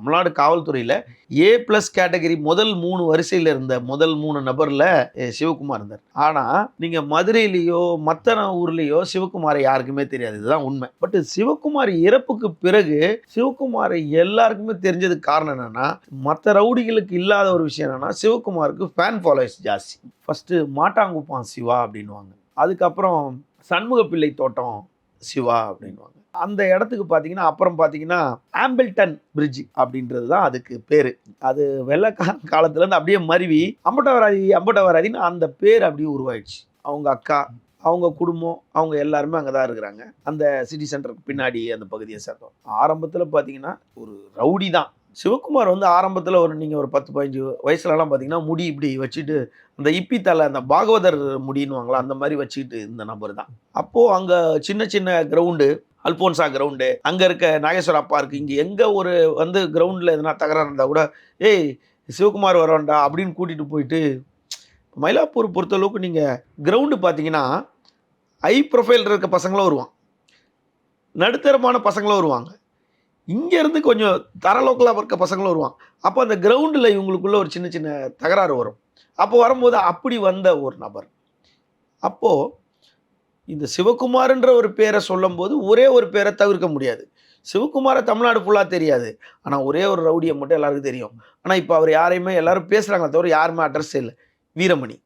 தமிழ்நாடு காவல்துறையில் ஏ plus category முதல் மூணு வரிசையில் இருந்த முதல் மூணு நபரில் சிவகுமார் இருந்தார். ஆனால் நீங்கள் மதுரையிலேயோ மற்ற ஊர்லேயோ சிவகுமாரை யாருக்குமே தெரியாது. இதுதான் உண்மை. பட் சிவகுமார் இறப்புக்கு பிறகு சிவகுமாரை எல்லாருக்குமே தெரிஞ்சதுக்கு காரணம் என்னென்னா மற்ற ரவுடிகளுக்கு இல்லாத ஒரு விஷயம் என்னென்னா சிவகுமாருக்கு ஃபேன் ஃபாலோவர்ஸ் ஜாஸ்தி. ஃபஸ்ட்டு மாட்டாங்குப்பான் சிவா அப்படின்வாங்க அதுக்கப்புறம் சண்முக பிள்ளை தோட்டம் சிவா அப்படின்வாங்க அந்த இடத்துக்கு பார்த்தீங்கன்னா அப்புறம் பார்த்தீங்கன்னா ஆம்பிள்டன் பிரிட்ஜ் அப்படின்றது தான் அதுக்கு பேர். அது வெள்ளக்கார காலத்துலேருந்து அப்படியே மருவி அம்பட்டவராதி அம்பட்டவராதின்னு அந்த பேர் அப்படியே உருவாயிடுச்சு. அவங்க அக்கா அவங்க குடும்பம் அவங்க எல்லாருமே அங்கே தான் இருக்கிறாங்க. அந்த சிட்டி சென்டருக்கு பின்னாடி அந்த பகுதியை சேர்ந்தோம் ஆரம்பத்தில் பார்த்தீங்கன்னா ஒரு ரவுடி தான். சிவகுமார் வந்து ஆரம்பத்தில் ஒரு நீங்கள் ஒரு பத்து பதினஞ்சு வயசுலலாம் பார்த்தீங்கன்னா முடி இப்படி வச்சுட்டு அந்த இப்பி தலை அந்த பாகவதர் முடின்னுவாங்களா அந்த மாதிரி வச்சுக்கிட்டு இந்த நபர் தான். அப்போது அங்கே சின்ன சின்ன கிரவுண்டு அல்போன்சா கிரவுண்டு. அங்கே இருக்க நாகேஸ்வர பார்க் இங்கே எங்கே ஒரு வந்து கிரவுண்டில் எதனா தகராறு இருந்தால் கூட ஏய் சிவகுமார் வரோண்டா அப்படின்னு கூட்டிகிட்டு போயிட்டு மயிலாப்பூர் பொறுத்தளவுக்கு நீங்கள் கிரவுண்டு பார்த்தீங்கன்னா ஹை ப்ரொஃபைல் இருக்க பசங்களும் வருவான் நடுத்தரமான பசங்களும் வருவாங்க. இங்கேருந்து கொஞ்சம் தரலோக்கலாக இருக்க பசங்களும் வருவான் அப்போ அந்த கிரவுண்டில் இவங்களுக்குள்ள ஒரு சின்ன சின்ன தகராறு வரும். அப்போ வரும்போது அப்படி வந்த ஒரு நபர். அப்போது இந்த சிவகுமார்ன்ற ஒரு பேரை சொல்லும்போது ஒரே ஒரு பேரை தவிர்க்க முடியாது. சிவகுமாரை தமிழ்நாடு ஃபுல்லாக தெரியாது. ஆனால் ஒரே ஒரு ரவுடியை மட்டும் எல்லாருக்கும் தெரியும். ஆனால் இப்போ அவர் யாரையுமே எல்லாரும் பேசுகிறாங்களே தவிர யாருமே அட்ரஸ் இல்லை. வீரமணி.